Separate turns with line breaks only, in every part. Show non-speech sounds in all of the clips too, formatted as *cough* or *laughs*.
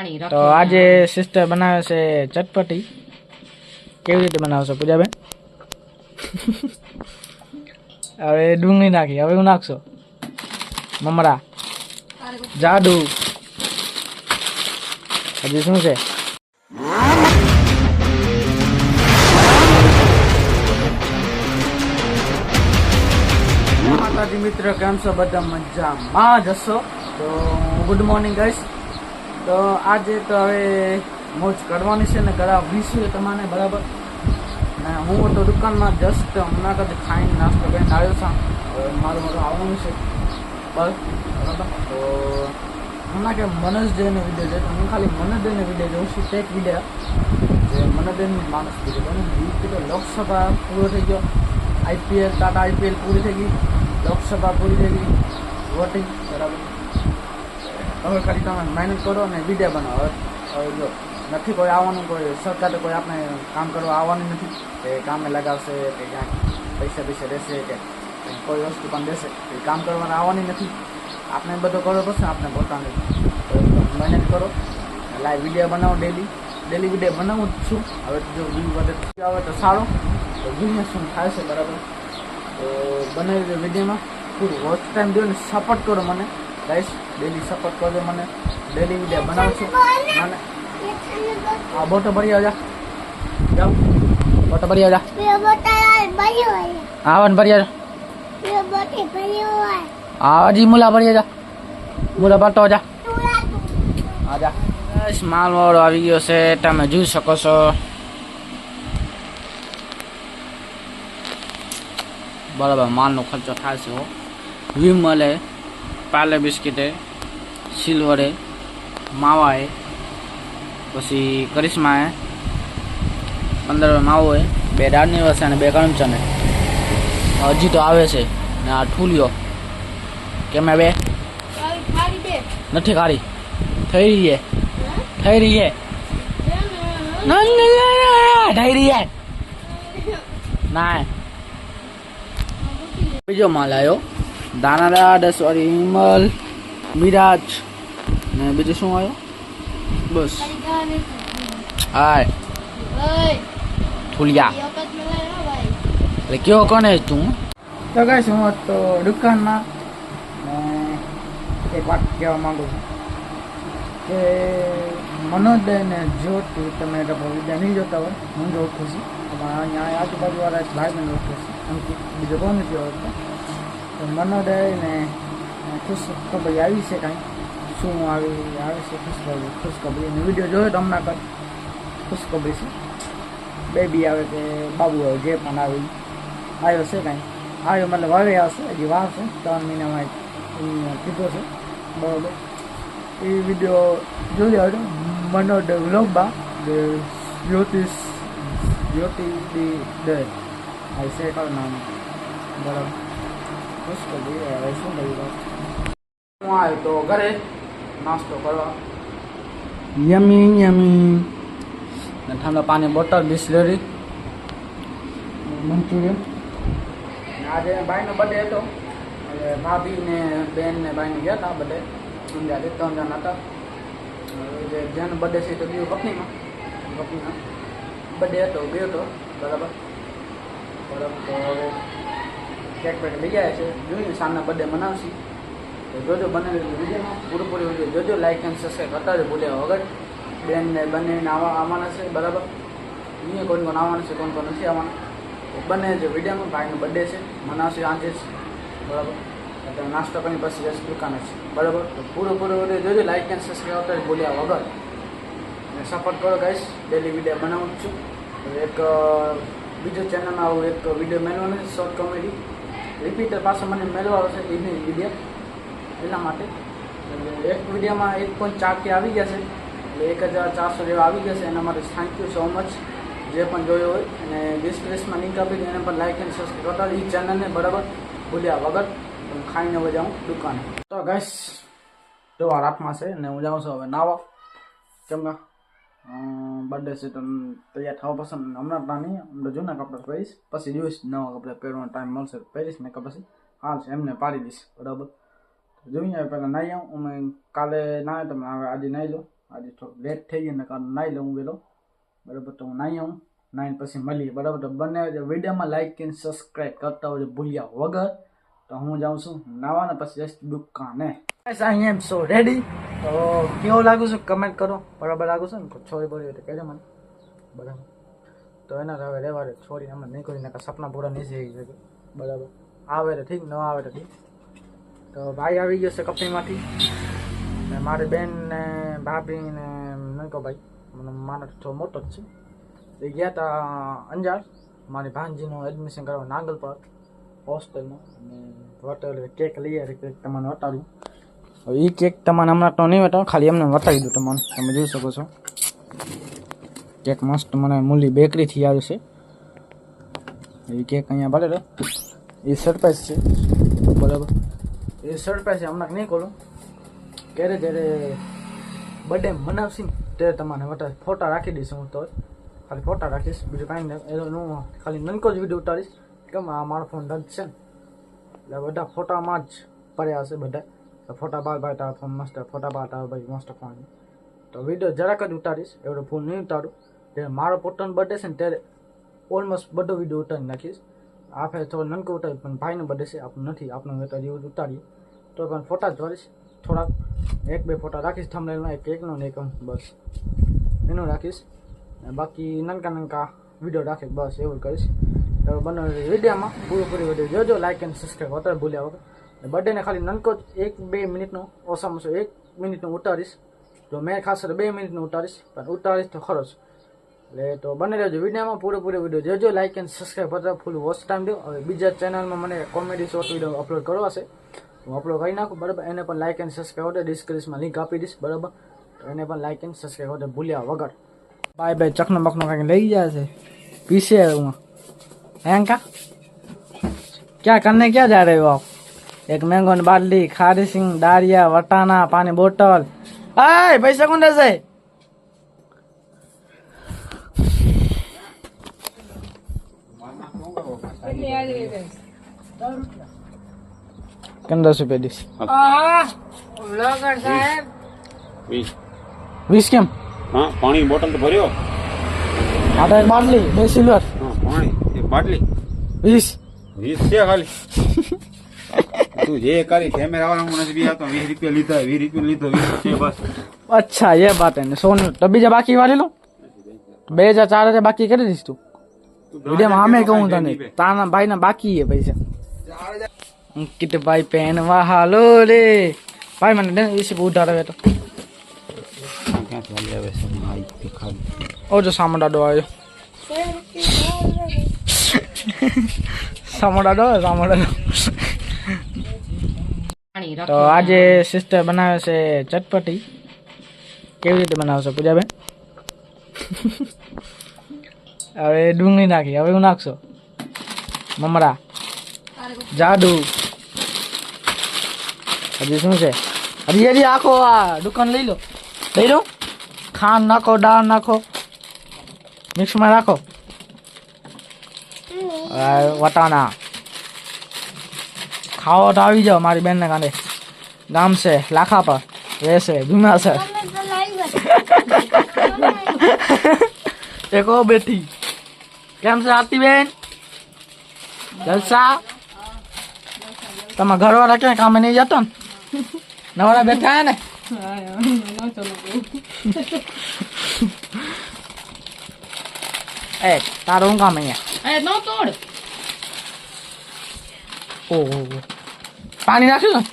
તો આજે સિસ્ટર બનાવે છે ચટપટી કેવી રીતે બનાવશો પૂજાબેન? *laughs* હવે ડુંગળી નાખી હવે હું નાખશો? મમરા જાડુ. હજી શું છે? માતાજી મિત્ર કેમ છો? બધા મજામાં જશો તો ગુડ મોર્નિંગ ગાઈસ તો આજે તો હવે મોજ કરવાની છે ને કરાવીશું તમારે બરાબર. ને હું તો દુકાનમાં જસ્ટ હમણાં કદી ખાઈને નાસ્તો કરીને આવ્યો છું. મારું મારું આવવાનું છે. બસ, બરાબર. તો હમણાં કે મનોજભાઈનો વીડિયો છે હું ખાલી મનોજભાઈનો વીડિયો જોઉં છું ટેક વીડિયો જે મનોજભાઈનું માણસ વીડિયો બને લોકસભા પૂરો થઈ ગયો. આઈપીએલ ટાટા આઈપીએલ પૂરી થઈ ગઈ. લોકસભા પૂરી થઈ ગઈ. વોટિંગ, બરાબર. હવે ખાલી તમે મહેનત કરો અને વિડીયા બનાવો. હવે જો, નથી કોઈ આવવાનું, કોઈ સરકાર કોઈ આપણે કામ કરવા આવવાનું નથી. કે કામે લગાવશે, કે ક્યાંક પૈસા પૈસા દેશે કે કોઈ વસ્તુ પણ દેશે. એ કામ કરવાના આવવાની નથી. આપણે બધો કરવો પડશે આપણે પોતાને. મહેનત કરો. લાઈવ વીડિયો બનાવો ડેલી ડેલી વીડિયો બનાવું જ છું. હવે જો વ્યૂ વધે આવે તો સારો. તો જોઈએ શું થાય છે બરાબર? તો બનાવી વિડીયોમાં પૂરું વોચ ટાઈમ દો ને સપોર્ટ કરો મને. ગાઈશ ડેલી સપોર્ટ કરજો મને. ડેલી વીડિયો બનાવું છું. મને આ બોટો ભરી આવજા. જાઉં બોટો ભરી આવજા. આવન ભરી આવજા. હા મુલા ભરી આવજા. મુલા ભરતો આવજા. આજા બસ માલ વાળો આવી ગયો છે. તમે જોઈ શકો છો. બરાબર માલનો ખર્ચો થાય છે હો. વિમલે પાર્લે બિસ્કીટે સિલ્વરે માવાએ પછી કરિશ્માએ પંદર માવો એ બે દાળની વસે અને બે કરમચંદે. હજી તો આવે છે ને આ ઠૂલ્યો. કેમે બે? નથી ખારી. થઈ રહી છે. થઈ રહી છે. થઈ રહી છે. ના. બીજો માલ આવ્યો. દાનાદા દસવારી હિમલ. મિરાજ. ને બીજું શું આવ્યું? બસ. હાય. ફૂલિયા એટલે કેવો કોને તું? તો કઈ શું તો દુકાનમાં એક વાત કહેવા માંગુ છું કે મનોદય ને જ્યોતિ તમે વિદ્યા નહીં જોતા હોય, હું જ ઓળખું છું. અહીંયા આજુબાજુવાળા ભાઈ મને ઓળખું છું. બીજો કોઈ નથી ઓળખતો? મનોદય ને ખુશખબરી આવી છે કાંઈ શું આવી, આવે છે ખુશખબરી ખુશખબરી અને વીડિયો જોયો તો હમણાં કર. ખુશખબરી છે. બેબી આવે કે બાબુ આવે, જે પણ આવે આવ્યો છે કાંઈ? આવ્યો મતલબ હવે આવશે, હજી વાર છે, ત્રણ મહિનામાં કીધો છે. બરાબર. એ વીડિયો જોઈ આવ્યો મનોડ વ્લોગમાં જ્યોતિષ જ્યોતિ દી દે આ છે નામ? બરાબર. ખુશખબરી હવે શું કર્યું હું આવ્યો તો ઘરે નાસ્તો કરવા. યમી યમી. ને ઠંડા પાણી બોટલ બિસ્લેરી. મંચુરિયન. આજે ભાઈનો બર્થડે હતો. એટલે ભાભી ને બેન ને ભાઈને ગયા હતા બધે સમજ્યા છે ત્રણ જણ હતા. જે જેનો બર્થડે છે તો ગયો કપનીમાં કપનીમાં બર્થડે હતો ગયો હતો બરાબર. બરાબર તો હવે કેક પેક લઈ આવ્યા છે. જોઈને સાંજના બર્થડે મનાવશી. તો જોજો બને વિડીયોમાં પૂરેપૂરી વીડિયો જોજો લાઇક એન્ડ સબસ્ક્રાઈબ કરતા જ ભૂલ્યા વગર. બેનને બંને આવા આવવાના છે, બરાબર? અહીંયા કોણ કોણ આવવાના છે, કોણ કોણ નથી આવવાના. બંને જે વિડીયોમાં ભાઈનો બર્થડે છે, મનાવશે આજે છે બરાબર? એટલે નાસ્તો કરીને પછી જશે દુકાને છે, બરાબર? તો પૂરેપૂરો પૂરો વીડિયો જોજો લાઇક એન્ડ સબસ્ક્રાઈબ કરતા જ ભૂલ્યા વગર. અને સપોર્ટ કરો ગાઈશ ડેલી વીડિયો બનાવું છું. એક બીજો ચેનલમાં આવું એક વીડિયો મેળવવાનો છે શોર્ટ કોમેડી રિપીટર પાસે મને મેળવવાનો આવશે એની વીડિયો એટલા માટે. એટલે એક વિડીયોમાં એક પોઈન્ટ ચાર કે આવી ગયા છે. એટલે એક હજાર ચારસો જેવા આવી ગયા છે. એના માટે થેન્ક યુ સો મચ જે પણ જોયો હોય અને ડિસ્પ્લેસમાં લિંક આપી એને પણ લાઈક એન્ડ સબસ્ક્રાઈબ કરતા એ ચેનલને બરાબર ભૂલ્યા વગર હું ખાઈને હવે જાઉં દુકાને. તો ગઈશ જો આ રાતમાં છે ને હું જાઉં છું હવે નાવા. કેમ બર્થડે છે તો તૈયાર થવા પસંદ હમણાં ત્યાં નહીં. હમણાં જૂના કપડાં પહેરીશ. પછી જોઈશ નવા કપડાં પહેરવાનો ટાઈમ મળશે પહેરીશ મેં પછી હાલ એમને પાડી દઈશ. બરાબર? જોઈએ હવે પહેલાં નાહી આવું અમે કાલે નાહે તમે હવે આજે નાહી લો આજે થોડું લેટ થઈ ગયું ને કારણ નાહી લઉં વેલો બરાબર તો હું નાહી આવું નાહીને પછી મળીએ બરાબર તો બંને વિડીયોમાં લાઈક અને સબસ્ક્રાઈબ કરતા હોય ભૂલ્યા વગર તો હું જાઉં છું નાવા ને પછી જઈશ દુકાને આઈ એમ સો રેડી તો કેવો લાગુ છું કમેન્ટ કરો બરાબર લાગુ છે ને છોરી બોરી તો કહેજો મને બરાબર તો એના જ હવે રહેવા દે છોડીને અમે નહીં કરી નાખા સપના પૂરા નહીં થઈ શકે બરાબર આવે તો ઠીક ન આવે તો ઠીક તો ભાઈ આવી ગયો છે કંપનીમાંથી. ને મારી બેન ને ભાભી ને નંકોભાઈ મને માનો થોડો મોટો જ છે. એ ગયા હતા અંજાર. મારી ભાનજીનું એડમિશન કરવા નાગલ હોસ્ટેલમાં અને હોટેલ કેક લઈ આવી કેક તમને વટાડું. હવે એ કેક તમને હમણાં તો નહીં વટાડું, ખાલી એમને વટાવી દઉં તમને. તમે જોઈ શકો છો. કેક મસ્ત મને મૂલી બેકરીથી આવ્યું છે. એ કેક અહીંયા ભલે એ સરપ્રાઈઝ છે. બરાબર. એ સરપ્રાઈઝ હમણાં નહીં ખોલું. ક્યારે જ્યારે બર્થડે મનાવશી ને ત્યારે તમારે વટા ફોટા રાખી દઈશ હું તો. ખાલી ફોટા રાખીશ, બીજું કાંઈ નહીં. હું ખાલી નનકો જ વીડિયો ઉતારીશ. કેમ આ મારો ફોન રદ છે ને? એટલે બધા ફોટામાં જ પડ્યા હશે બધા. ફોટા બાર બાર તારા ફોન મસ્ત, ફોટા બાર તારા ભાઈ મસ્ત ફોન તો વીડિયો જરાક જ ઉતારીશ, એવડો ફોન નહીં ઉતારું. જ્યારે મારો પોતાનો બર્થડે છે ને ત્યારે ઓલમોસ્ટ બધો વીડિયો ઉતારી નાખીશ. આ ફેર થોડો નનકો ઉતારી, પણ ભાઈનો બર્થડે છે, આપણું નથી. આપણું વેતા જેવું ઉતારીએ. તો પણ ફોટા જ વાળીશ થોડાક, એક બે ફોટા રાખીશ થમલેલમાં એક એકનો ને એક બસ. એનું રાખીશ. બાકી નનકા નનકા વીડિયો રાખીશ બસ એવું કરીશ. તો બંને વિડીયોમાં પૂરેપૂરી વીડિયો જોજો લાઈક એન્ડ સબસ્ક્રાઈબ વધારે ભૂલ્યા વગર. બર્થડેને ખાલી નનકો એક બે મિનિટનો ઓછામાં ઓછો એક મિનિટનો ઉતારીશ. જો મેં ખાસ તો બે મિનિટનું ઉતારીશ, પણ ઉતારીશ તો ખરો જ. એટલે તો બને રહેજો. વિડીયોમાં પૂરેપૂરો વીડિયો જોજો લાઈક એન્ડ સબસ્ક્રાઈબ બધા ફૂલ વોચ ટાઈમ દો. હવે બીજા ચેનલમાં મને કોમેડી શોર્ટ વીડિયો અપલોડ કરવા છે. હું અપલોડ કરી નાખું, બરાબર? એને પણ લાઇક એન્ડ સબસ્ક્રાઈબ હોય ડિસ્ક્રિપ્શનમાં લિંક આપી દઈશ, બરાબર? તો એને પણ લાઇક એન્ડ સબસ્ક્રાઈબ હોય ભૂલ્યા વગર. બાય બાય, ચકનો મકનો કાંઈક લઈ જાય છે. પીસે હું. હેંકા ક્યાં કરને ક્યાં क्या जा रहे એક आप एक मैंगो बाटली खारी सिंह પાણી બોટલ पानी बोतल आए पैसा કેમ દસ રૂપિયા દઈશ
વીસ
વીસ કેમ
હા પાણી બોટલ તો ભર્યો
આ તો એક બાટલી બે સિલ્વર
હા પાણી એક બાટલી
વીસ
વીસ છે ખાલી તું જે કરી કેમેરા વાળા હું નથી બી આવતો વીસ રૂપિયા લીધા વીસ રૂપિયા લીધો વીસ છે બસ
અચ્છા ये बात है सोनू तो बीजा बाकी वाली लो બે હજાર ચાર હજાર બાકી કરી દઈશ તું વિડીયોમાં આમે કહું તને તારા ભાઈ ના બાકી હે પૈસા. અંકિત ભાઈ પહેનવા હાલો રે. ભાઈ મને ઉધાર આવે તો.
છે સામો ભિખારી.
ઓ જો આવ્યો સામડાડો સામડાડો તો આજે સિસ્ટર બનાવે છે ચટપટી. કેવી રીતે બનાવશો પૂજાબેન? હવે ડુંગળી નાખી. હવે હું નાખશો? મમરા. જાડુ. હજી શું છે? હજી હજી આખો આ દુકાન લઈ લો. લઈ લો. ખાંડ નાખો દાળ નાખો. મિક્સમાં રાખો વટાણા. ખાવો તો આવી જાઓ મારી બેનને કાંડે. ગામ છે લાખા પર રહેશે જૂના છે. *laughs* એકો બેઠી કેમ છે આરતીબેન જલસા? તમારા ઘરવાળા ક્યાં કામે નહીં જતો ને? નવરા બેઠા ને? *laughs* એ તારું કામ અહીંયા?
એ નો તોડ.
ઓહો પાણી નાખ્યું ને.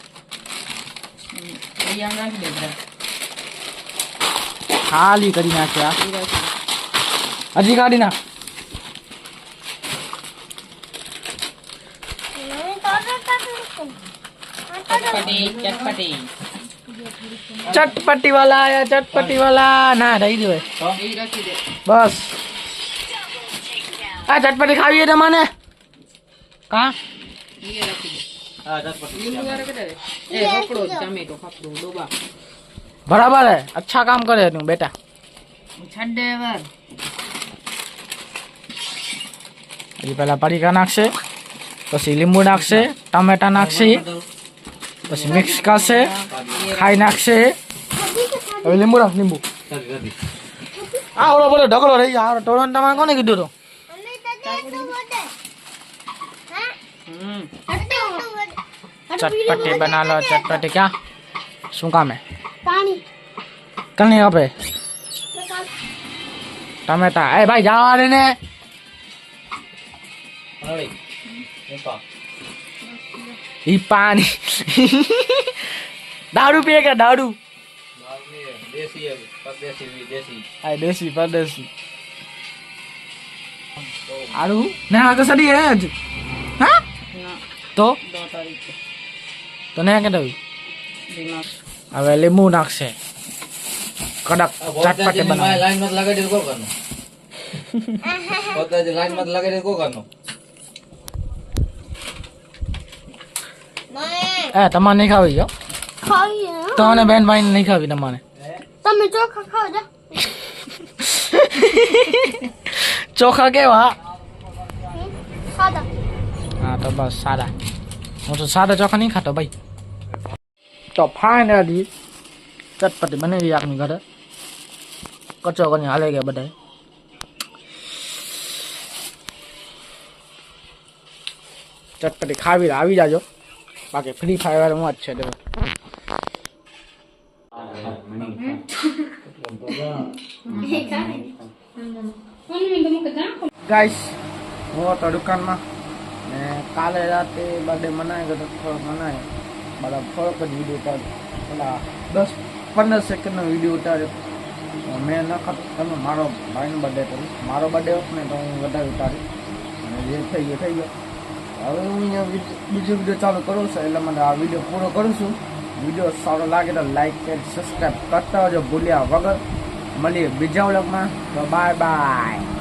ખાલી કરી નાખ્યા. હજી કાઢી નાખ.
ચટપટી
વાલા આયા ચટપટી વાલા ના રહી દો બસ આ ચટપટી ખાવી છે મને કા
એ? એ
બરાબર હે અચ્છા કામ કરે તું બેટા
છડ્ડે
પેલા પડીકા નાખશે પછી લીંબુ નાખશે ટમેટા નાખશે પછી મિક્સ કરશે ખાઈ નાખશે. હવે લીંબુ રાખ લીંબુ. આ ઓલો બોલો ઢગલો રહી ગયો. આ ટોળણ તમારે કોને કીધું તો ચટપટી બના લો ચટપટી ક્યાં? શું કામ હે
પાણી.
કને આપે ટમેટા. એ ભાઈ જવા દે ને. ઈ પાણી. દારૂ પીએ કે દારૂ?
દેશી પરદેશી.
આરું ને આ તો સડી હે જ. હા? તો? તો ને કે દઉં હવે લીંબુ નાખશે. કડક ચટપટે બનાવ.
લાઈન મત લગાડી કો કરનો પોતે લાઈન મત લગાડી કો કરનો
એ તમારે નહીં ખાવી જો તમને બેન ભાઈ નહીં ખાવી તમારે.
તમે ચોખા ખાવ જા.
ચોખા કેવા? હા તો બસ સાદા. હું તો સાદા ચોખા નહીં ખાતો ભાઈ. તો ફાઇનલી ચટપટી બની ગઈ આપની ઘરે. કચો કરીને હાલે ગયા બધા ચટપટી ખાવી આવી જાજો. બાકી ફ્રી ફાયર હું જ છે તો ગાઈસ હું હતો દુકાનમાં ને કાલે રાતે બર્થડે મનાય ગયો થોડોક મનાય. બધા થોડોક જ વીડિયો ઉતાર્યો. પેલા દસ પંદર સેકન્ડનો વીડિયો ઉતાર્યો. મેં ન તમે મારો ભાઈનો બર્થડે કર્યો મારો બર્થડે હોત ને તો હું વધારે ઉતાર્યો. અને જે થઈ ગયો થઈ ગયો. હવે હું અહીંયા બીજો વીડિયો ચાલુ કરું છું, એટલે મને આ વીડિયો પૂરો કરું છું. વીડિયો સારો લાગે તો લાઈક એન્ડ સબસ્ક્રાઈબ કરતા હોજો ભૂલ્યા વગર. મળીએ બીજા વ્લોગમાં. તો બાય બાય